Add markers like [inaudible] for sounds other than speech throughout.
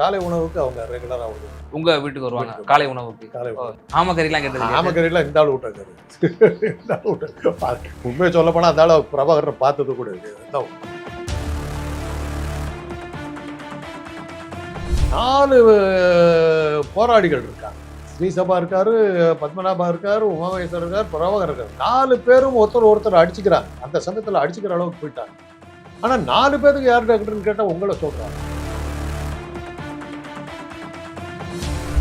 காலை உணவுக்கு அவங்க ரெகுலரா வருவாங்க உங்க வீட்டுக்கு வருவாங்க? காலை உணவுக்கு? காலை ஆமக்கறிலாம் கேட்டது ஆமக்கரையில் இந்த ஆள் விட்டாரு இந்த ஆள் விட்டாரு உண்மையை சொல்ல போனா அந்த ஆளை பிரபாகரனை பார்த்தது கூட உண்மை. நாலு போராளிகள் இருக்காங்க. ஸ்ரீசபா இருக்காரு பத்மநாபா இருக்காரு உமாமகேஸ்வரர் இருக்காரு பிரபாகர் இருக்காரு. நாலு பேரும் ஒருத்தர் ஒருத்தர் அடிச்சுக்கிறாங்க. அந்த சமயத்துல அடிச்சுக்கிற அளவுக்கு போயிட்டாங்க. ஆனா நாலு பேருக்கு யார் டாக்டர்னு கேட்டா உங்களை சொல்றாங்க.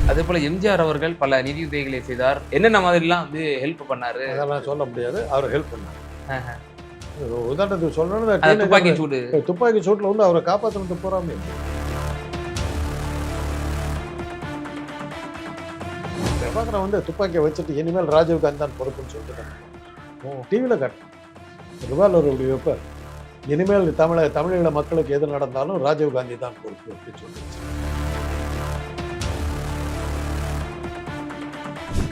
அதே போல எம்ஜிஆர் அவர்கள் பல நிதியுதவிகளை செய்தார். என்னென்ன மாதிரிலாம் வந்து ஹெல்ப் பண்ணாரு? அதெல்லாம் சொல்ல முடியாது. அவர் ஹெல்ப். ஒரு உதாரணத்துக்கு டி. துப்பாக்கி சூடு. துப்பாக்கி சூட்டில் வந்து அவரை காப்பாற்றினது பூராமே பிரபாகரன் வந்து துப்பாக்கியை வச்சுட்டு இனிமேல் ராஜீவ் காந்தி தான் பொறுப்புன்னு சொல்லிட்டு டிவியில் காட்டு. ரிவால்வர் அப்படி வைப்பார் இனிமேல் தமிழ தமிழீழ மக்களுக்கு எது நடந்தாலும் ராஜீவ் காந்தி தான் பொறுப்பு அப்படின்னு சொல்லிடுச்சு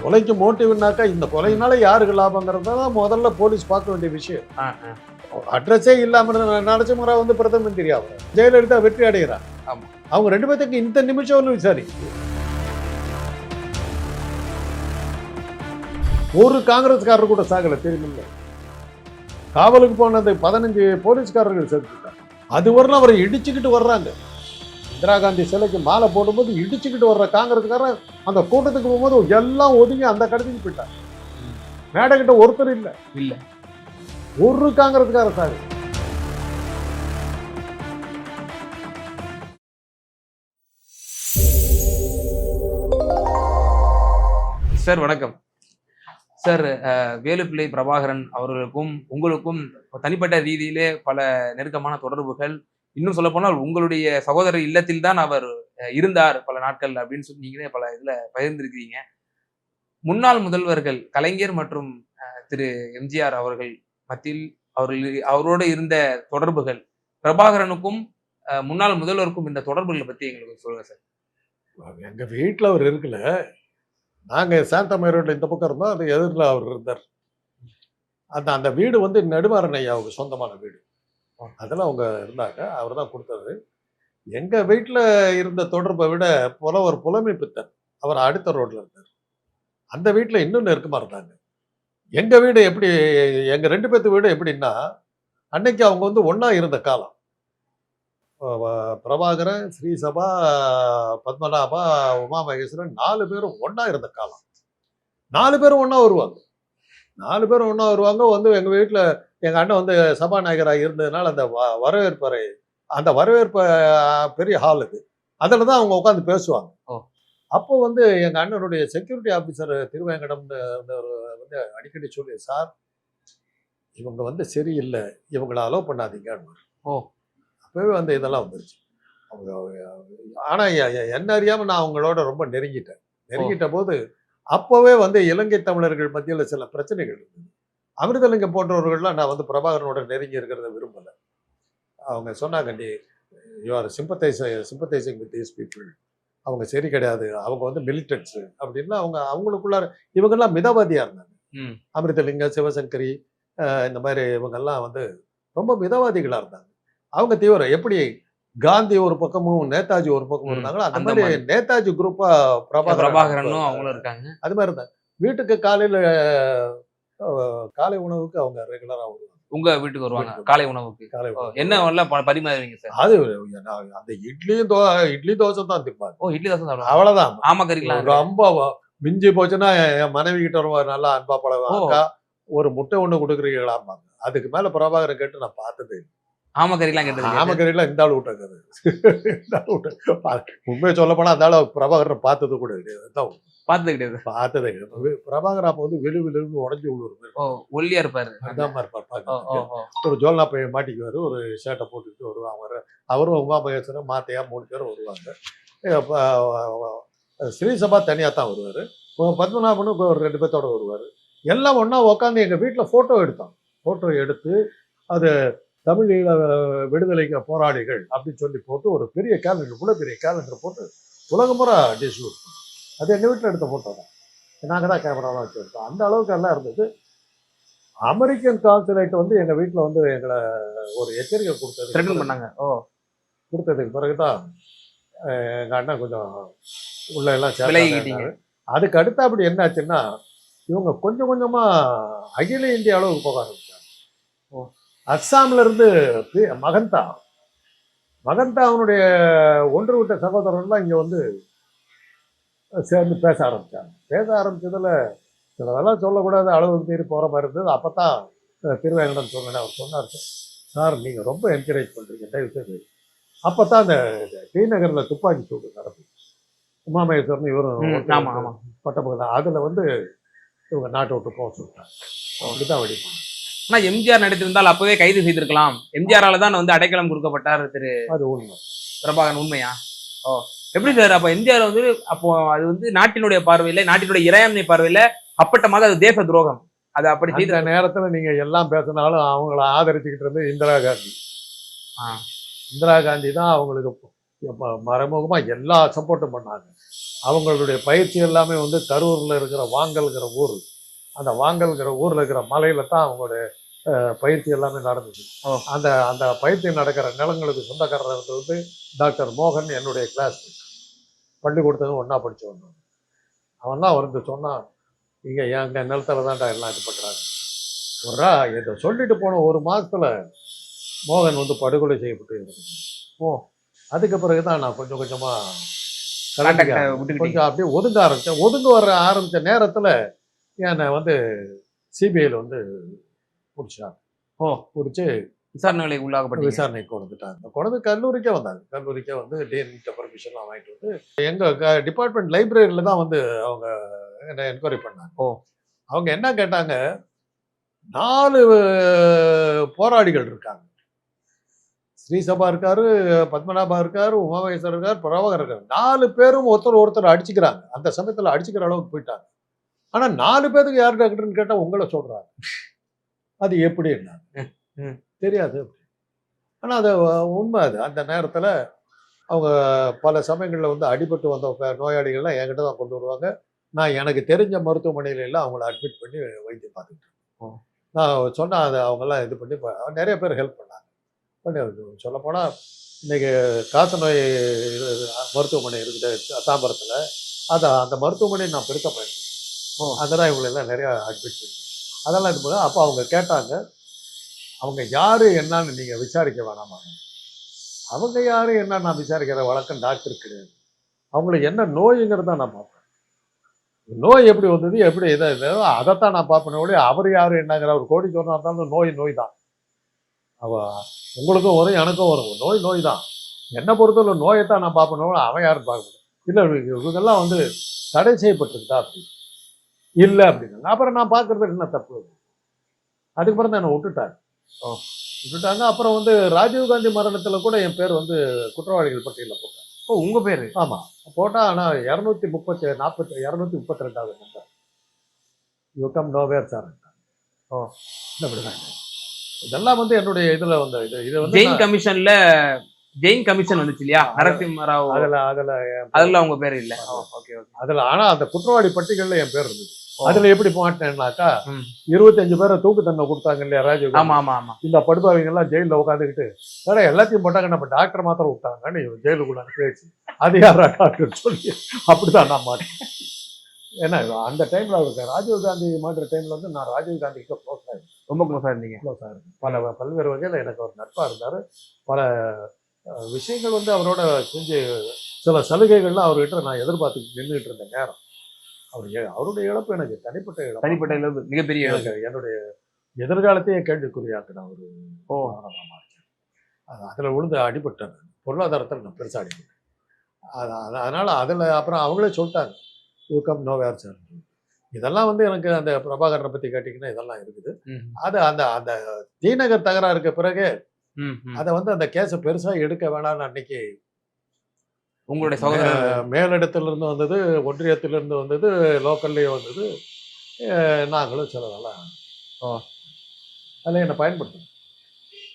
கொலைக்கு மோட்டிவ்னாக்கா இந்த கொலையினால யாருக்கு லாபங்கிறத தான் முதல்ல போலீஸ் பார்க்க வேண்டிய விஷயம். அட்ரஸே இல்லாம இருந்த நரசிம்மரா வந்து பிரதம மந்திரி ஆகிறார் ஜெயலலிதா வெற்றி அடைகிறார். ஆமா. அவங்க ரெண்டு பேத்துக்கு இந்த நிமிஷம் ஒன்று விசாரி. ஒரு காங்கிரஸ்காரர் கூட சாகல தெரியுமில்ல? காவலுக்கு போன அந்த பதினஞ்சு போலீஸ்காரர்கள் சேர்த்துட்டாங்க. அது வரலாம் அவரை இடிச்சுக்கிட்டு வர்றாங்க. இந்திரா காந்தி சிலைக்கு மாலை போடும்போது இடிச்சுக்கிட்டு வர்ற காங்கிரஸ்காரன் அந்த கூட்டத்துக்கு போகும்போது எல்லாம் ஒதுங்கி அந்த கடத்துக்கு போயிட்டாங்க மேடை கிட்ட ஒருத்தர் இல்லை. இல்ல. ஒரு காங்கிரஸ்கார சார். சார் வணக்கம். சார் வேலுப்பிள்ளை பிரபாகரன் அவர்களுக்கும் உங்களுக்கும் தனிப்பட்ட ரீதியிலே பல நெருக்கமான தொடர்புகள் இன்னும் சொல்ல போனால் உங்களுடைய சகோதரர் இல்லத்தில் தான் அவர் இருந்தார் பல நாட்கள் அப்படின்னு சொல்லி நீங்களே பல இதுல பகிர்ந்திருக்கிறீங்க. முன்னாள் முதல்வர்கள் கலைஞர் மற்றும் திரு எம்ஜிஆர் அவர்கள் மத்தியில் அவர்கள் அவரோடு இருந்த தொடர்புகள் பிரபாகரனுக்கும் முன்னாள் முதல்வருக்கும் இந்த தொடர்புகளை பத்தி எங்களுக்கு சொல்லுங்க சார். எங்க வீட்டில் அவர் இருக்கல. நாங்க சாந்தமய ரோட்ல இந்த பக்கம் இருந்தோம் அது எதிரில் அவர் இருந்தார். அந்த அந்த வீடு வந்து நெடுமாறன் ஐயாவுக்கு சொந்தமான வீடு. அதெல்லாம் அவங்க இருந்தாங்க. அவர் தான் கொடுத்தது. எங்கள் வீட்டில் இருந்த தொடர்பை விட புலவர் புலமை பித்தன் அவர் அடுத்த ரோட்டில் இருந்தார். அந்த வீட்டில் இன்னும் நெருக்கமாக இருந்தாங்க எங்கள் வீடு எப்படி எங்கள் ரெண்டு பேர்த்து வீடு எப்படின்னா அன்னைக்கு அவங்க வந்து ஒன்றா இருந்த காலம். பிரபாகரன் ஸ்ரீசபா பத்மநாபா உமா மகேஸ்வரன் நாலு பேரும் ஒன்றா இருந்த காலம். நாலு பேரும் ஒன்றா வருவாங்க. நாலு பேரும் ஒன்றா வருவாங்க. வந்து எங்கள் வீட்டில் எங்க அண்ணன் வந்து சபாநாயகராக இருந்ததுனால அந்த வ- வரவேற்பறை அந்த வரவேற்பு பெரிய ஹால் இது. அதில் தான் அவங்க உட்காந்து பேசுவாங்க. அப்போ வந்து எங்க அண்ணனுடைய செக்யூரிட்டி ஆஃபீஸர் திருவேங்கடம்னு வந்து அடிக்கடி சொல்லி சார் இவங்க வந்து சரியில்லை. இவங்களை அலோவ் பண்ணாதீங்கன்னு ஓ. அப்பவே வந்து இதெல்லாம் வந்துருச்சு. அவங்க ஆனா எ- எ- என்ன அறியாம நான் அவங்களோட ரொம்ப நெருங்கிட்டேன். நெருங்கிட்ட போது அப்பவே வந்து இலங்கை தமிழர்கள் மத்தியில சில பிரச்சனைகள் இருந்தது. அமிர்தலிங்கம் போன்றவர்கள்லாம் நான் வந்து பிரபாகரனோட நெருங்கி இருக்கிறத விரும்பல. அவங்க சொன்னாங்க நீ you are sympathise sympathising with these people அவங்க சரி கிடையாது. அவங்க வந்து மிலிட்டன்ஸ் அப்படின்னா அவங்க அவங்களுக்குள்ளார இவங்கெல்லாம் மிதவாதியா இருந்தாங்க. அமிர்தலிங்கம் சிவசங்கரி இந்த மாதிரி இவங்கெல்லாம் வந்து ரொம்ப மிதவாதிகளா இருந்தாங்க. அவங்க தீவிரம் எப்படி காந்தி ஒரு பக்கமும் நேதாஜி ஒரு பக்கமும் இருந்தாங்களோ அந்த மாதிரி. நேதாஜி குரூப்பா பிரபாகரன் பிரபாகரனும் அவங்களும் இருக்காங்க. அது மாதிரி இருந்தாங்க வீட்டுக்கு காலையில காலை உணவுக்கு அவங்க ரெகுலரா வருவாங்க. உங்க வீட்டுக்கு வருவாங்க. காலை உணவுக்கு? காலை. என்ன எல்லாம் பரிமாறுவீங்க சார்? அது அந்த இட்லியும் தோ இட்லி தோசை தான் திப்பாங்க ஓ இட்லி தோசை சாப்பிடுவாங்க. அவ்வளவுதான். ஆமக்கறிலாம் ரொம்ப மிஞ்சி போச்சுன்னா என் மனைவி கிட்ட ரொம்ப நல்லா அன்பா பழகும் ஒரு முட்டை ஒண்ணு கொடுக்குறீங்களாம்பாங்க அதுக்கு மேல பிரபாகரன் கேட்டு நான் பார்த்தது. ஆமக்கறிலாம் கேட்டது ஆமக்கரையில இந்த ஆள் விட்டாங்க இந்த ஆள் உண்மையை சொல்ல போனா அந்த ஆளை பிரபாகரன் பார்த்தது கூட கிடையாது. உண்மை. பார்த்தது கிடையாது. பார்த்ததே கிடையாது. பிரபாகரன் அப்போ வந்து வெளு வெளுன்னு உடஞ்சி விழுவுற ஓ ஒல்லியா இருப்பாரு. அதான் மாதிரி இருப்பார் ஒரு ஜோல்னா பையன் மாட்டிக்குவாரு ஒரு ஷர்ட்டை போட்டுக்கிட்டு வருவாங்க வர அவரும் உமா மாத்தையா மூணு பேரும் வருவாங்க. ஸ்ரீசபா தனியாக தான் வருவார். பத்மநாபனும் ஒரு ரெண்டு பேர்த்தோட வருவார். எல்லாம் ஒன்றா உட்காந்து எங்கள் வீட்டில் ஃபோட்டோ எடுத்தோம் ஃபோட்டோ எடுத்து அது தமிழ் ஈழ விடுதலைக்கு போராளிகள் அப்படின்னு சொல்லி போட்டு ஒரு பெரிய கேலண்டர் இவ்வளோ பெரிய கேலண்டர் போட்டு உலகம் முறை டிஸ்ட்ரிபியூட் அது எங்கள் வீட்டில் எடுத்த ஃபோட்டோ தான். நாங்கள் தான் கேமராலாம் வச்சு எடுத்தோம். அந்த அளவுக்கு எல்லாம் இருந்தது. அமெரிக்கன் கான்சுலேட் வந்து எங்கள் வீட்டில் வந்து எங்களை ஒரு எச்சரிக்கை கொடுத்தது பண்ணாங்க. ஓ. கொடுத்ததுக்கு பிறகுதான் அஹ் எங்க அண்ணன் கொஞ்சம் உள்ள எல்லாம் அதுக்கு அடுத்து அப்படி என்னாச்சுன்னா இவங்க கொஞ்சம் கொஞ்சமா அகில இந்திய அளவுக்கு போக. அஸ்ஸாம்ல இருந்து மகந்தா மகந்தா. அவனுடைய ஒன்று விட்ட சகோதரர்லாம் இங்க வந்து சேர்ந்து பேச ஆரம்பிச்சாங்க. பேச ஆரம்பிச்சதுல சிலதெல்லாம் சொல்லக்கூடாது அளவுக்கு மீறி போற மாதிரி இருந்தது. அப்பதான் அஹ், திருவேங்கடம் சொன்னேன். அவர் சொன்னார் சார் நீங்க ரொம்ப என்கரேஜ் பண்றீங்க. தயவு செய்து அப்பதான் அந்த டி நகர்ல துப்பாக்கி சூடு நடந்தது உமாமகேஸ்வரன் இவரும் ம், ஒருத்தர் ஆமா, ஆமா. பட்டப்பகுதி அதுல வந்து இவங்க நாட்டை விட்டு போக சொல்லிட்டாங்க. அப்படிதான் வெடிப்பாங்க. ஆனா எம்ஜிஆர் நடித்திருந்தால் அப்பவே கைது செய்திருக்கலாம். எம்ஜிஆரால தான் வந்து அடைக்கலம் கொடுக்கப்பட்டார் திரு அது உண்மை. பிரபாகரன் உண்மையா? ஓ எப்படி சார்? அப்ப எம்ஜிஆர் வந்து அப்போ அது வந்து நாட்டினுடைய பார்வையில நாட்டினுடைய இறையாண்மை பார்வையில அப்பட்டமாக அது தேச துரோகம். அது அப்படி செய்து நேரத்துல நீங்க எல்லாம் பேசினாலும் அவங்கள ஆதரிச்சுக்கிட்டு இருந்தது இந்திரா காந்தி. இந்திரா காந்தி தான் அவங்களுக்கு இப்ப மறைமுகமா எல்லா சப்போர்ட்டும் பண்ணாங்க. அவங்களுடைய பயிற்சி எல்லாமே வந்து கரூர்ல இருக்கிற வாங்கல்கிற ஊர். அந்த வாங்கல்கிற ஊர்ல இருக்கிற மலையில தான் அவங்களுடைய அஹ், பயிற்சி எல்லாமே நடந்தது. அந்த அந்த பயிற்சி நடக்கிற நிலங்களுக்கு சொந்தக்காரர் வந்து டாக்டர் மோகன் என்னுடைய கிளாஸ் பள்ளிக்கூடத்துக்கு ஒண்ணா படிச்சு வந்தோம் அவன் தான் வந்து சொன்னான் இங்க எங்க நிலத்துல தான்டா எல்லாம் இது பண்றாங்க. ஒரு இதை சொல்லிட்டு போன ஒரு மாசத்துல மோகன் வந்து படுகொலை செய்யப்பட்டு இருக்கு ஓ அதுக்கு பிறகுதான் நான் கொஞ்சம் கொஞ்சமா Contact கலந்துக்க அ விட்டுக்கிட்டீங்க. கொஞ்சம் அப்படியே ஒதுங்க ஆரம்பிச்சேன். ஒதுங்க வர ஆரம்பிச்ச நேரத்துல என்னை வந்து சிபிஐல வந்து பிடிச்சாங்க ஓ. பிடிச்சி விசாரணைகளுக்கு உள்ளாகப்பட்டீங்க. விசாரணைக்கு கொண்டுட்டாங்க கொண்டு கல்லூரிக்கே வந்தாங்க. கல்லூரிக்கே வந்து டீன்கிட்ட பர்மிஷன்லாம் வாங்கிட்டு வந்து எங்க டிபார்ட்மெண்ட் லைப்ரரியில தான் வந்து அவங்க என்ன என்கொயரி பண்ணாங்க. ஓ. அவங்க என்ன கேட்டாங்க? நாலு போராளிகள் இருக்காங்க. ஸ்ரீசபா இருக்காரு பத்மநாபா இருக்காரு உமாமகேஸ்வரர் இருக்காரு பிரபாகர் இருக்காரு. நாலு பேரும் ஒருத்தர் ஒருத்தர் அடிச்சுக்கிறாங்க. அந்த சமயத்துல அடிச்சுக்கிற அளவுக்கு போயிட்டாங்க. ஆனா நாலு பேருக்கு யார் டாக்டர்னு கேட்டா உங்களை சொல்றாங்க. அது எப்படி ம். தெரியாது. ஆனா அது உண்மை அது. அந்த நேரத்துல அவங்க பல சமயங்கள்ல வந்து அடிபட்டு வந்த நோயாளிகள்லாம் என்கிட்ட தான் கொண்டு வருவாங்க. நான் எனக்கு தெரிஞ்ச மருத்துவமனையில எல்லாம் அவங்கள அட்மிட் பண்ணி வைத்தியம் பார்த்துக்கிட்டு ஓ. இருக்கேன். நான் சொன்னா அதை அவங்கெல்லாம் இது பண்ணி நிறைய பேர் ஹெல்ப் பண்ணாங்க. பண்ணி சொல்ல போனா இன்னைக்கு காசநோய் மருத்துவமனை இருக்குது தாம்பரத்துல. அதை அந்த மருத்துவமனையை நான் பெருக்க பயன்படுத்தேன் ஓ. இவங்களெல்லாம் நிறையா அட்மிட் பண்ணி. அதெல்லாம் இது பண்ண அப்போ அவங்க கேட்டாங்க அவங்க யார் என்னன்னு நீங்கள் விசாரிக்க வேணாமா அவங்க யார் என்ன நான் விசாரிக்கிற வழக்கம் டாக்டர் கிடையாது. அவங்களுக்கு என்ன நோய்ங்கிறத நான் பார்ப்பேன். நோய் எப்படி வந்தது எப்படி இதை இதோ அதைத்தான் நான் பார்ப்பேன் ஒழிய அவர் யாரு என்னங்கிற ஒரு கோடி சொன்னா இருந்தாலும் நோய் நோய் தான். அவ உங்களுக்கும் வரும் எனக்கும் வரும். நோய் நோய் தான். என்னை பொறுத்தவரை நோயைத்தான் நான் பார்ப்பேன் அவன் யாரும் பார்க்கணும். இல்லை இவங்கெல்லாம் வந்து தடை செய்யப்பட்டிருக்கா அப்படி? இல்லை அப்படின்னாங்க அப்புறம் நான் பார்க்கறது என்ன தப்பு? அதுக்கப்புறம் தான் என்னை விட்டுட்டாங்க ஓ. விட்டுட்டாங்க. அப்புறம் வந்து ராஜீவ்காந்தி மரணத்துல கூட என் பேர் வந்து குற்றவாளிகள் பட்டியலில் போட்டாங்க ஓ உங்க பேரு? ஆமா. போட்டா ஆனா இரநூத்தி முப்பத்தி நாற்பத்தி இரநூத்தி முப்பத்தி ரெண்டாவது number you come nowhere sir oh. இதெல்லாம் வந்து என்னுடைய இதுல வந்த இது. இது வந்து ஜெயின் கமிஷன்ல ஜெயின் கமிஷன் வந்துச்சு இல்லையா? அத- நரசிம்ம ராவ் அதுல அதுல அதுல உங்க பேர் இல்ல. Okay okay. அதுல ஆனா அந்த குற்றவாளி பட்டியல்ல என் பேர் இருந்தது. அதுல எப்படி மாட்டேன்னாக்கா ம். இருபத்தஞ்சு பேரை தூக்கு தண்டனை கொடுத்தாங்க இல்லையா ராஜீவ் ஆமா ஆமா ஆமா. இந்த படுபாவிங்க எல்லாம் ஜெயில உட்காந்துக்கிட்டு வேற எல்லாத்தையும் போட்டாங்க நம்ம டாக்டர் மாத்திரம் விட்டாங்கன்னு ஜெயிலுக்குள்ள பேச்சு அது யாரா டாக்டர் சொல்லி அப்படிதான் நான் மாட்டேன் ஏன்னா அந்த டைம்ல அவருக்கு ராஜீவ் காந்தி மாட்டுற டைம்ல வந்து நான் ராஜீவ் காந்தி கிட்ட க்ளோஸ் ஆயிருக்கேன் ரொம்ப க்ளோஸா இருந்தீங்க. க்ளோஸ் ஆயிருக்கேன் பல பல்வேறு வகையில் எனக்கு ஒரு நட்பா இருந்தாரு. பல விஷயங்கள் வந்து அவரோட செஞ்சு சில சலுகைகள்லாம் அவர்கிட்ட நான் எதிர்பார்த்து நின்றுட்டு இருந்த நேரம். அவர் அவருடைய இழப்பு எனக்கு தனிப்பட்ட இழப்பு தனிப்பட்ட இழப்பு மிகப்பெரிய இழப்பு. என்னுடைய எதிர்காலத்தையே கேள்விக்குறியாக்குன ஒரு. அது அதில் விழுந்து அடிபட்டேன். பொருளாதாரத்தில் நான் பெருசாக அடிபட்டேன் அது அது- அதனால அதில் அப்புறம் அவங்களே சொல்லிட்டாங்க you come nowhere sir இதெல்லாம் வந்து எனக்கு அந்த பிரபாகரனை பற்றி கேட்டிங்கன்னா இதெல்லாம் இருக்குது அது அந்த அந்த தீநகர் தகராறுக்கு பிறகு. அதை வந்து அந்த கேஸை பெருசாக எடுக்க வேணாம்னு அன்னைக்கு உங்களுடைய சகோதரர் மேலிடத்திலிருந்து வந்தது ஒன்றியத்திலிருந்து வந்தது லோக்கல்லையே வந்தது. நாங்களும் சிலதெல்லாம் ஓ. அதில் என்னை பயன்படுத்தணும்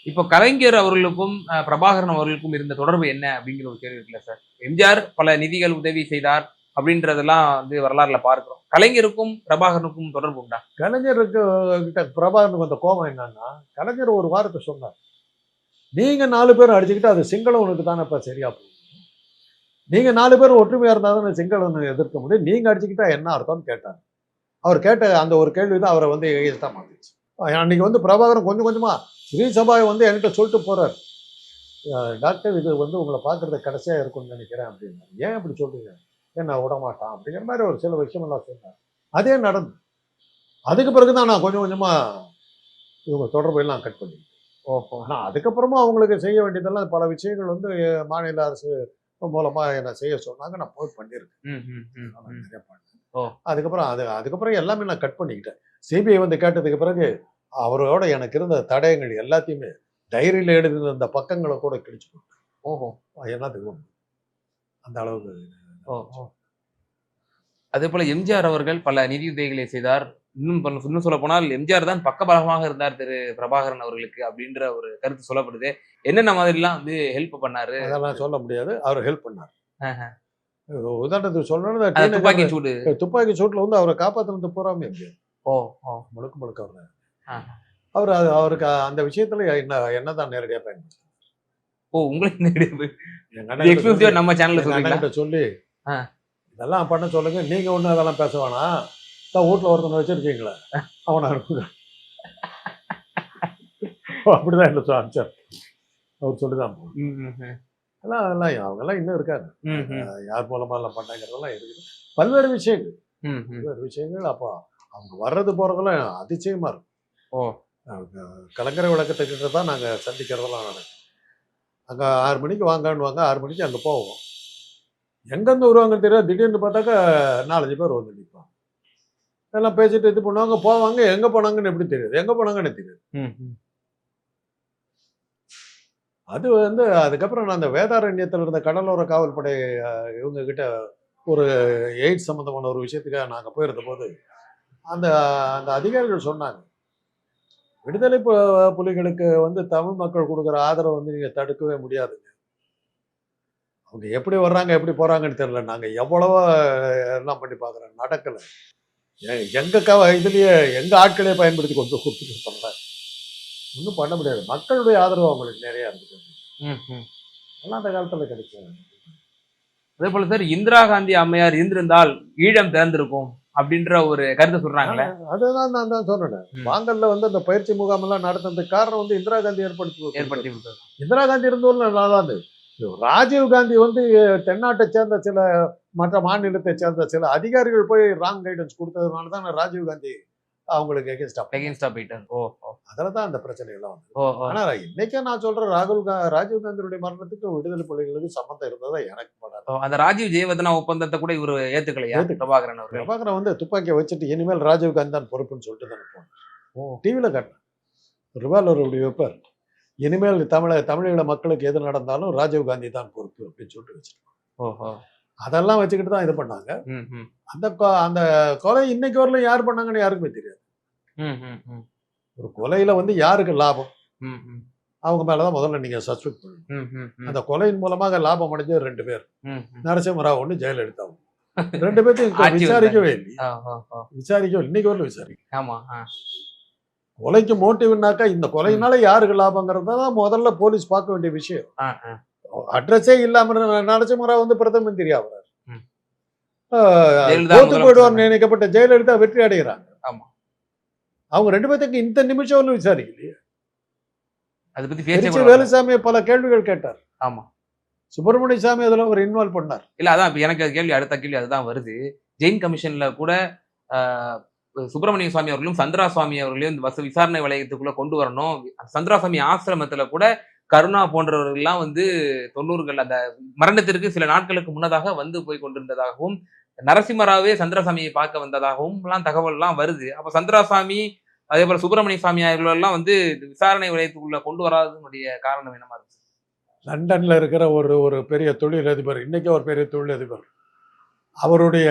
இப்போ கலைஞர் அவர்களுக்கும் பிரபாகரன் அவர்களுக்கும் இருந்த தொடர்பு என்ன அப்படிங்கிற ஒரு கேள்வி இருக்குல்ல சார்? எம்ஜிஆர் பல நிதிகள் உதவி செய்தார் அப்படின்றதெல்லாம் வந்து வரலாறுல பார்க்கிறோம். கலைஞருக்கும் பிரபாகரனுக்கும் தொடர்பு உண்டா? கலைஞருக்கு கிட்ட பிரபாகரனுக்கு வந்த கோபம் என்னன்னா கலைஞர் ஒரு வாரத்தை சொன்னார். நீங்க நாலு பேரும் அடிச்சுக்கிட்டு அது சிங்களவனுக்கு தானே இப்ப சரியா போகும் நீங்க நாலு பேர் ஒற்றுமையா இருந்தா தானே சிங்களனை எதிர்க்க முடியும்? நீங்க அடிச்சுக்கிட்டா என்ன அர்த்தம்னு கேட்டார். அவர் கேட்ட அந்த ஒரு கேள்வி தான் அவரை வந்து எகிஸ்டா மாத்திச்சு அன்னைக்கு வந்து பிரபாகரன் கொஞ்சம் கொஞ்சமா ஸ்ரீ சபாய் வந்து என்கிட்ட சொல்லிட்டு அஹ் டாக்டர் இது வந்து உங்களை பார்க்கறது கடைசியா இருக்கும்னு நினைக்கிறேன் அப்படின்னு ஏன் அப்படி சொல்றீங்க? ஏன் நான் விட மாட்டான்? அப்படிங்கிற மாதிரி ஒரு சில விஷயமெல்லாம் சொன்னார். அதே நடந்து. அதுக்கு பிறகு தான் நான் கொஞ்சம் கொஞ்சமா இவங்க தொடர்பு எல்லாம் கட் பண்ணி ஓஹோ. ஆனா அதுக்கப்புறமா அவங்களுக்கு செய்ய வேண்டியதெல்லாம் பல விஷயங்கள் வந்து மாநில அரசு மூலமா என்ன செய்ய சொன்னாங்க நான் போய் பண்ணியிருக்கேன். அதுக்கப்புறம் அது அதுக்கப்புறம் எல்லாமே நான் கட் பண்ணிக்கிட்டேன். சிபிஐ வந்து கேட்டதுக்கு பிறகு அவரோட எனக்கு இருந்த தடயங்கள் எல்லாத்தையுமே டைரியில எழுதின அந்த பக்கங்களை கூட கிழிச்சு போட்டேன். ஓஹோ. என்னத்துக்கு அந்த அளவுக்கு ஓ. ஓ அதே போல எம்ஜிஆர் அவர்கள் பல நிதியுதவிகளை செய்தார். இன்னும் இன்னும் சொல்ல போனால் எம்ஜிஆர் தான் பக்கபலமாக இருந்தார் திரு பிரபாகரன் அவர்களுக்கு அப்படின்ற ஒரு கருத்து சொல்லப்படுது. என்னென்ன மாதிரிலாம் வந்து ஹெல்ப் பண்ணாரு? அதெல்லாம் சொல்ல முடியாது. அவர் ஹெல்ப் பண்ணார். உதாரணத்துக்கு teenager- துப்பாக்கி சூடு. துப்பாக்கி சூட்ல வந்து அவரை காப்பாத்துனது பூராமே. ஓ ஓ. முழுக்க முழுக்க அவர். அவர் அவருக்கு அந்த விஷயத்துல என்ன என்னதான் நேரடியா பயன்படுத்தி ஓ உங்களுக்கு நேரடி- எங்க இது எக்ஸ்க்ளூசிவா அண்ணன் நம்ம சேனல்ல சொல்லி. இதெல்லாம் பண்ண சொல்லுங்க. நீங்க ஒண்ணும் அதெல்லாம் பேச வேணாம். தான் வீட்டுல ஒருத்தனை வச்சிருக்கீங்களே? அவனை அனுப்புங்க. அப்படிதான் என்ன சொல் அனுப்பிச்சார். அவர் சொல்லிதான் போகணும். ம், ம், ம். எல்லாம் அதெல்லாம் அவங்கெல்லாம் இன்னும் அஹ் யார் மூலமா எல்லாம் பண்ணாங்கிறதெல்லாம் இருக்குது. பல்வேறு விஷயங்கள். பல்வேறு விஷயங்கள். அப்போ அவங்க வர்றது போறதெல்லாம் அதிசயமா இருக்கும். ஓ. கலங்கரை விளக்கத்துக்கிட்ட தான் நாங்கள் சந்திக்கிறதெல்லாம் நடக்கும் அங்கே ஆறு மணிக்கு வாங்கன்னுவாங்க. ஆறு மணிக்கு அங்கே போவோம். எங்கேருந்து வருவாங்கன்னு தெரியாது. திடீர்னு பார்த்தாக்கா நாலஞ்சு பேர் வந்து நிற்பாங்க எல்லாம் பேசிட்டு இது பண்ணுவாங்க போவாங்க எங்கே போனாங்கன்னு எப்படி தெரியாது. எங்கே போனாங்கன்னு தெரியாது. அது வந்து அதுக்கப்புறம் நான் அந்த வேதாரண்யத்தில் இருந்த கடலோர காவல்படை இவங்க கிட்ட ஒரு எய்ட்ஸ் சம்மந்தமான ஒரு விஷயத்துக்காக நாங்கள் போயிருந்த போது அந்த அந்த அதிகாரிகள் சொன்னாங்க விடுதலை புலிகளுக்கு வந்து தமிழ் மக்கள் கொடுக்குற ஆதரவை வந்து நீங்கள் தடுக்கவே முடியாதுங்க. அவங்க எப்படி வர்றாங்க எப்படி போகிறாங்கன்னு தெரியல. நாங்கள் எவ்வளவோ எல்லாம் பண்ணி பார்க்குறோம். நடக்கலை. எங்க க இதுலயே எங்க ஆட்களே பயன்படுத்தி கொண்டு கொடுத்துட்டு இருப்பாங்க ஒன்றும் பண்ண முடியாது. மக்களுடைய ஆதரவு அவங்களுக்கு நிறைய இருந்துச்சு ம், ம். எல்லாம் அந்த காலத்துல கிடைக்கும். அதே போல சார் இந்திரா காந்தி அம்மையார் இருந்திருந்தால் ஈழம் திறந்திருக்கும் அப்படின்ற ஒரு கருத்தை சொல்றாங்களே? அதுதான் நான் தான் சொன்னேன். வாங்கல்ல வந்து அந்த பயிற்சி முகாம் எல்லாம் நடத்துறதுக்கு காரணம் வந்து இந்திரா காந்தி ஏற்படுத்தி ஏற்படுத்தி இந்திரா காந்தி இருந்தவர்கள் நல்லா இருந்தது ராஜீவ் காந்தி வந்து தென்னாட்டை சேர்ந்த சில மற்ற மாநிலத்தை சேர்ந்த சில அதிகாரிகள் போய் ராங் கைடன்ஸ் கொடுத்ததுனால தான் ராஜீவ் காந்தி அவங்களுக்கு எகென்ஸ்டா எகென்ஸ்டா ஓ ஓ. அதில் தான் அந்த பிரச்சனை எல்லாம் வந்து ஓ ஓ. ஆனா இன்னைக்கே நான் சொல்றேன் ராகுல் கா ராஜீவ் காந்தியுடைய மரணத்துக்கு விடுதலை புலிகளுக்கு சம்மந்தம் இருந்ததா எனக்கு படாது. அந்த ராஜீவ் ஜெயவர்தனா ஒப்பந்தத்தை கூட இவர் ஏத்துக்கல. பிரபாகரன் அவர்கள். பிரபாகரன் வந்து துப்பாக்கியை வச்சுட்டு இனிமேல் ராஜீவ் காந்தி தான் பொறுப்புன்னு சொல்லிட்டு தானே போனேன் ஓ. டிவியில் காட்டினேன் ரிவால்வர் அப்படி வைப்பார். இனிமேல் தமிழ தமிழீழ மக்களுக்கு எது நடந்தாலும் ராஜீவ் காந்தி தான் பொறுப்பு அப்படின்னு சொல்லிட்டு வச்சிருக்கோம் ஓஹோ. அதெல்லாம் வச்சுக்கிட்டு தான் இது பண்ணாங்க. அந்த அந்த கொலை இன்னைக்கு வரல யார் பண்ணாங்கன்னு யாருக்குமே தெரியாது. ஒரு கொலையில வந்து யாருக்கு லாபம்? அவங்க மேலதான் முதல்ல நீங்க சஸ்பெக்ட் பண்ணணும். அந்த கொலையின் மூலமாக லாபம் அடைஞ்சது ரெண்டு பேர். நரசிம்மராவ் ஒன்று ஜெயலலிதா ஒண்ணு. ரெண்டு பேர்த்தையும் விசாரிக்கவே இல்லை. விசாரிக்கவே இன்னைக்கு வரல விசாரிக்க. ஆமா. கொலைக்கு மோட்டிவ்னாக்கா இந்த கொலையினால யாருக்கு லாபங்கிறது தான் முதல்ல போலீஸ் பார்க்க வேண்டிய விஷயம். அட்ரஸே இல்லாம ந- நரசிம்மராவ் வந்து பிரதம மந்திரி ஆகிறார் தோத்து போயிடுவார் நினைக்கப்பட்ட ஜெயலலிதா வெற்றி அடைகிறாங்க. ஆமா. அவங்க ரெண்டு பேத்துக்கு இந்த நிமிஷம் ஒன்றும் விசாரிக்கலையே. அதை பத்தி பேச திருச்சி வேலுசாமி பல கேள்விகள் கேட்டார். ஆமா. சுப்பிரமணிய சாமி அதில் அவர் இன்வால்வ் பண்ணார். இல்ல அதான் எனக்கு கேள்வி அடுத்த கேள்வி அதுதான் வருது. ஜெயின் கமிஷன்ல கூட சுப்பிரமணிய சுவாமி அவர்களும் சந்திரா சுவாமி அவர்களையும் இந்த வச விசாரணை வளையத்துக்குள்ள கொண்டு வரணும். சந்திரா சுவாமி ஆசிரமத்துல கூட கருணா போன்றவர்கள்லாம் வந்து தொண்ணூறுகள் அந்த மரணத்திற்கு சில நாட்களுக்கு முன்னதாக வந்து போய் கொண்டிருந்ததாகவும் நரசிம்மராவே சந்திரசாமியை பார்க்க வந்ததாகவும் எல்லாம் தகவல்லாம் வருது. அப்ப சந்திராசாமி அதே போல சுப்பிரமணிய சுவாமி அவர்கள் எல்லாம் வந்து விசாரணை வளையத்துக்குள்ள கொண்டு வராதனுடைய காரணம் என்னமா இருக்கு? லண்டன்ல இருக்கிற ஒரு ஒரு பெரிய தொழிலதிபர் இன்னைக்கு ஒரு பெரிய தொழிலதிபர். அவருடைய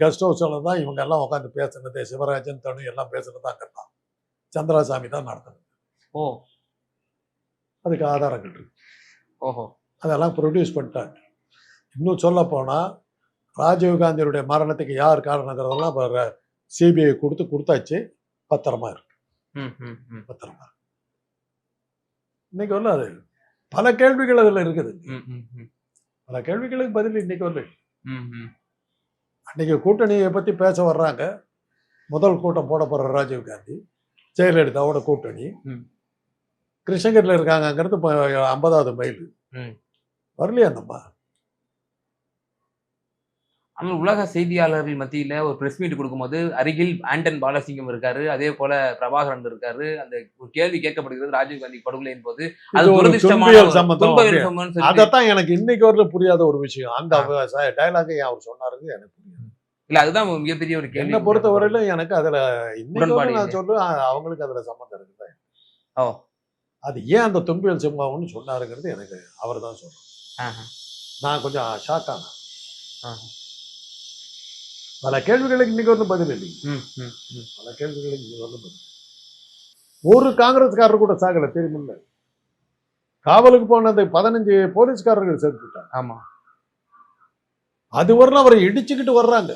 கெஸ்ட் ஹவுஸில் தான் இவங்க எல்லாம் உட்காந்து பேசுனது சிவராஜன் தனு எல்லாம் பேசுனது அங்கே தான் சந்திராசாமி தான் நடத்துனது. ஓ. அதுக்கு ஆதாரங்கள் இருக்கு. ஓஹோ. அதெல்லாம் ப்ரொடியூஸ் பண்ணிட்டாங்க. இன்னும் சொல்ல போனால் ராஜீவ்காந்தியுடைய மரணத்துக்கு யார் காரணங்கிறதெல்லாம் இப்போ சிபிஐ கொடுத்து கொடுத்தாச்சு. பத்திரமா இருக்கு. ம் ம் ம். பத்திரமா இருக்கு. இன்னைக்கு வரல அது பல கேள்விகள் அதில் இருக்குது. பல கேள்விகளுக்கு பதில் இன்னைக்கு வரல. அன்னைக்கு கூட்டணியை பத்தி பேச வர்றாங்க. முதல் கூட்டம் போட போற ராஜீவ் காந்தி ஜெயலலிதாவோட கூட்டணி. கிருஷ்ணகிரியில் இருக்காங்கங்கிறது இப்போ ஐம்பதாவது மைல். வரலையா அந்தம்மா ஆனால் உலக செய்தியாளர்கள் மத்தியில ஒரு பிரஸ் மீட் கொடுக்கும்போது அருகில் ஆண்டன் பாலசிங்கம் இருக்காரு அதே போல பிரபாகரன் இருக்காரு. அந்த ஒரு கேள்வி கேட்கப்படுகிறது ராஜீவ் காந்தி படுகொலையின் போது. அது அதைத்தான் எனக்கு இன்னைக்கு வரலும் புரியாத ஒரு விஷயம். அந்த டைலாக் அவர் சொன்னாருங்க எனக்கு. இல்ல அதுதான் மிகப்பெரிய ஒரு கேள்வி. என்னை பொறுத்த வரையிலும் எனக்கு அதுல இன்னைக்கு நான் அ- அவங்களுக்கு அதுல சம்மந்தம் இருக்குதான் ஓ. அது ஏன் அந்த துன்பியல் சம்பவம்னு சொன்னாருங்கிறது எனக்கு அவர் தான் ஆஹா. நான் கொஞ்சம் ஷாக் ஆனேன். பல கேள்விகளுக்கு இன்னைக்கு வந்து பதில் இல்லை. பல கேள்விகளுக்கு இன்னைக்கு வந்து பதில் ஒரு காங்கிரஸ்காரர் கூட சாகல தெரியுமில்ல காவலுக்கு போன அந்த பதினஞ்சு போலீஸ்காரர்கள் செத்துட்டாங்க ஆமா. அது வரலாம் அவரை இடிச்சுக்கிட்டு வர்றாங்க.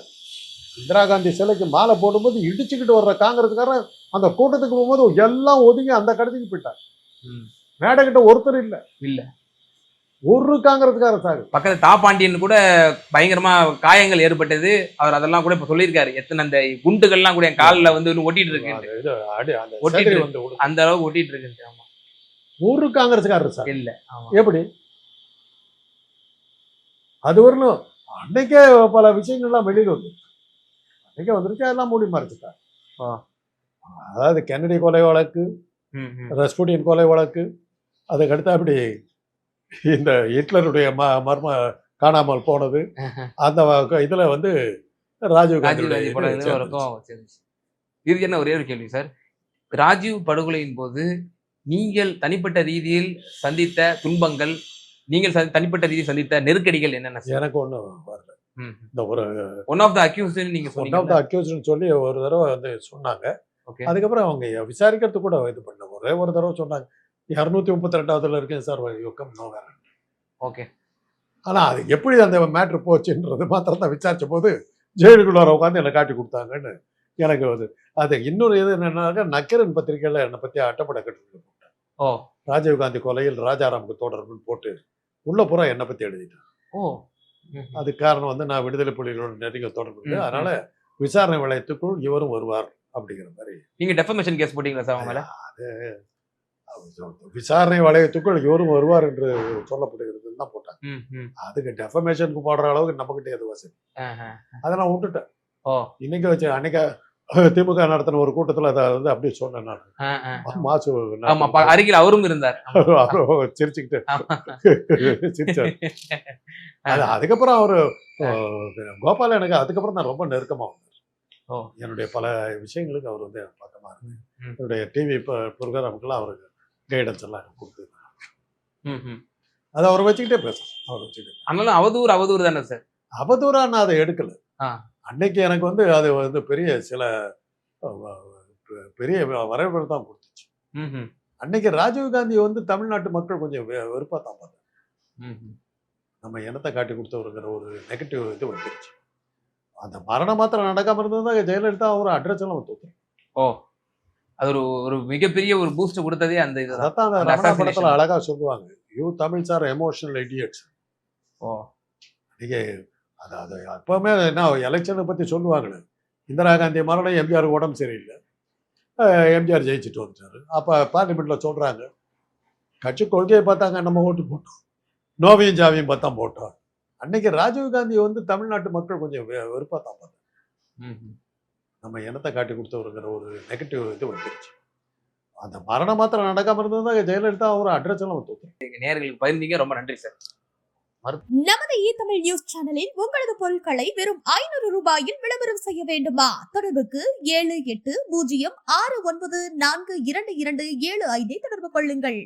இந்திரா காந்தி சிலைக்கு மாலை போடும்போது இடிச்சுக்கிட்டு வர்ற காங்கிரஸ்காரன் அந்த கூட்டத்துக்கு போகும்போது எல்லாம் ஒதுங்கி அந்த கடத்துக்கு போயிட்டாங்க. ம். மேடைக்கிட்ட ஒருத்தர் இல்ல. இல்ல. ஒரு காங்கிரஸ்காரர் சாகு பக்கத்துல தாப்பாண்டியன் கூட பயங்கரமா காயங்கள் ஏற்பட்டது. அவர் அதெல்லாம் கூட இப்ப சொல்லியிருக்காரு. எத்தனை அந்த குண்டுகள்லாம் கூட என் கால்ல வந்து இன்னும் ஒட்டிட்டு இருக்கு. ஒட்டிட்டு. அந்த அளவுக்கு ஒட்டிட்டு இருக்கு ஆமா. ஒரு காங்கிரஸ்காரர் சாகு இல்ல. எப்படி? அது வரணும். அன்னைக்கே பல விஷயங்கள்லாம் வெளியில வந்து. அன்னைக்கே வந்துருச்சு? அதெல்லாம் மூடி மறைச்சிட்டாங்க ஆ. அதாவது கென்னடி கொலை வழக்கு ரஸ்புட்டின் கொலை வழக்கு அதுக்கடுத்து அப்படி இந்த ஹிட்லருடைய ம மர்ம காணாமல் போனது. [laughs] அந்த இதுல வந்து ராஜீவ் காந்தி இது என்ன ஒரே ஒரு கேள்வி சார்? ராஜீவ் படுகொலையின் போது நீங்கள் தனிப்பட்ட ரீதியில் சந்தித்த துன்பங்கள் நீங்கள் தனிப்பட்ட ரீதியில் சந்தித்த நெருக்கடிகள் என்னென்ன எனக்கு ஒன்றும் வரல. இந்த ஒரு ஒன் ஆஃப் த அக்யூஸ் நீங்க ஒன் ஆஃப் த அக்யூஸ்ட்னு சொல்லி ஒரு தடவை வந்து சொன்னாங்க. ஓகே அதுக்கப்புறம் அவங்க விசாரிக்கிறது கூட இது பண்ண ஒரே ஒரு தடவை சொன்னாங்க. இரநூத்தி முப்பத்தி ரெண்டாவதுல இருக்கேன் sir. You come no where okay ஆனா அது எப்படி அந்த மேட்ரு போச்சுன்றது மாத்திரம் தான் விசாரிச்ச போது ஜெயிலுக்குள்ளார உட்காந்து என்னை காட்டி கொடுத்தாங்கன்னு எனக்கு அது அது இன்னொரு இது என்னன்னாக்க நக்கரன் பத்திரிகையில என்னை பத்தி அட்டப்பட கட்டு ஓ. ராஜீவ் காந்தி கொலையில் ராஜாராமுக்கு தொடர்புன்னு போட்டு உள்ள பூரா என்னை பத்தி எழுதிட்டான். ஓ. அதுக்கு காரணம் வந்து நான் விடுதலை புலிகளோட நெருங்கிய தொடர்பு அதனால விசாரணை வளையத்துக்குள் இவரும் வருவார். அப்படிங்கிற மாதிரி. நீங்க டெஃபமேஷன் கேஸ் போட்டீங்களா சார் அவங்க மேல? அது விசாரணை வளையத்துக்குள் இவரும் வருவார் என்று சொல்லப்படுகிறது தான் போட்டாங்க. அதுக்கு டெஃபமேஷனுக்கு போடுற அளவுக்கு நம்மகிட்ட எது வசதி. அதை நான் விட்டுட்டேன். ஓ. இன்னைக்கு வச்சு அன்னைக்கு திமுக நடத்தின ஒரு கூட்டத்துல அதை வந்து அப்படியே சொன்னேன் நான். மாசு அருகில் அவரும் இருந்தார். அவரும் சிரிச்சுக்கிட்டு சிரிச்சாரு. அது அதுக்கப்புறம் அவரு கோபால் எனக்கு அதுக்கப்புறம் தான் ரொம்ப நெருக்கமா வந்தார். ஓ. என்னுடைய பல விஷயங்களுக்கு அவர் வந்து எனக்கு பக்கமா இருக்கு ம். என்னுடைய டிவி ப்ரோக்ராமுக்கெல்லாம் அவருக்கு கைடன்ஸ் எல்லாம் எனக்கு கொடுத்து ம், ம். அதை அவரை வச்சுக்கிட்டே பேசுறேன் அவரை வச்சுக்கிட்டு ஆனாலும் அவதூறு அவதூறு தானே சார் அவதூறா நான் அதை எடுக்கல. அன்னைக்கு எனக்கு வந்து அது வந்து பெரிய சில பெரிய வரவேற்பு தான் கொடுத்துச்சு. அன்னைக்கு ராஜீவ் காந்தி வந்து தமிழ்நாட்டு மக்கள் கொஞ்சம் வெ- வெறுப்பா தான் பார்த்தாங்க. நம்ம இனத்தை காட்டி கொடுத்தவருங்கிற ஒரு நெகட்டிவ் இது வந்துருச்சு அந்த மரணம் மாத்திரம் நடக்காம இருந்ததா ஜெயலலிதா ஒரு அட்ரஸ் எல்லாம் தூக்கு ஓ அது ஒரு ஒரு மிகப்பெரிய ஒரு பூஸ்ட் கொடுத்ததே அந்த இதுதான். அந்த ரமணா. படத்துல அழகா சொல்லுவாங்க. You Tamil sir emotional idiots oh. நீங்க அது அது எப்பவுமே என்ன எலெக்ஷனை பத்தி சொல்லுவாங்களே. இந்திரா காந்தி மரணம் எம்ஜிஆர் உடம்பு சரியில்லை. எம்ஜிஆர் ஜெயிச்சுட்டு வந்துட்டாரு. அப்ப பார்லிமெண்ட்ல சொல்றாங்க. கட்சி கொள்கையை பார்த்தாங்க நம்ம ஓட்டு போட்டோம். நோவியும் ஜாவியும் பார்த்தா போட்டோம். அன்னைக்கு ராஜீவ் காந்தி வந்து தமிழ்நாட்டு மக்கள் கொஞ்சம் வெ- வெறுப்பா தான் பார்த்தாங்க. நம்ம இனத்தை காட்டி கொடுத்தவருங்கிற ஒரு நெகட்டிவ் இது வந்துருச்சு. அந்த மரணம் மாத்திரம் நடக்காம இருந்ததா ஜெயலலிதா ஒரு அட்ரஸ் எல்லாம் தூக்கு எங்க நேயர்களுக்கு பகிர்ந்தீங்க. ரொம்ப நன்றி சார் நமது இ தமிழ் நியூஸ் சேனலில் உங்களது பொருட்களை வெறும் ஐநூறு ரூபாயில் விளம்பரம் செய்ய வேண்டுமா? தொடர்புக்கு ஏழு எட்டு பூஜ்ஜியம் ஆறு ஒன்பது நான்கு இரண்டு இரண்டு ஏழு ஐந்தை தொடர்பு கொள்ளுங்கள்.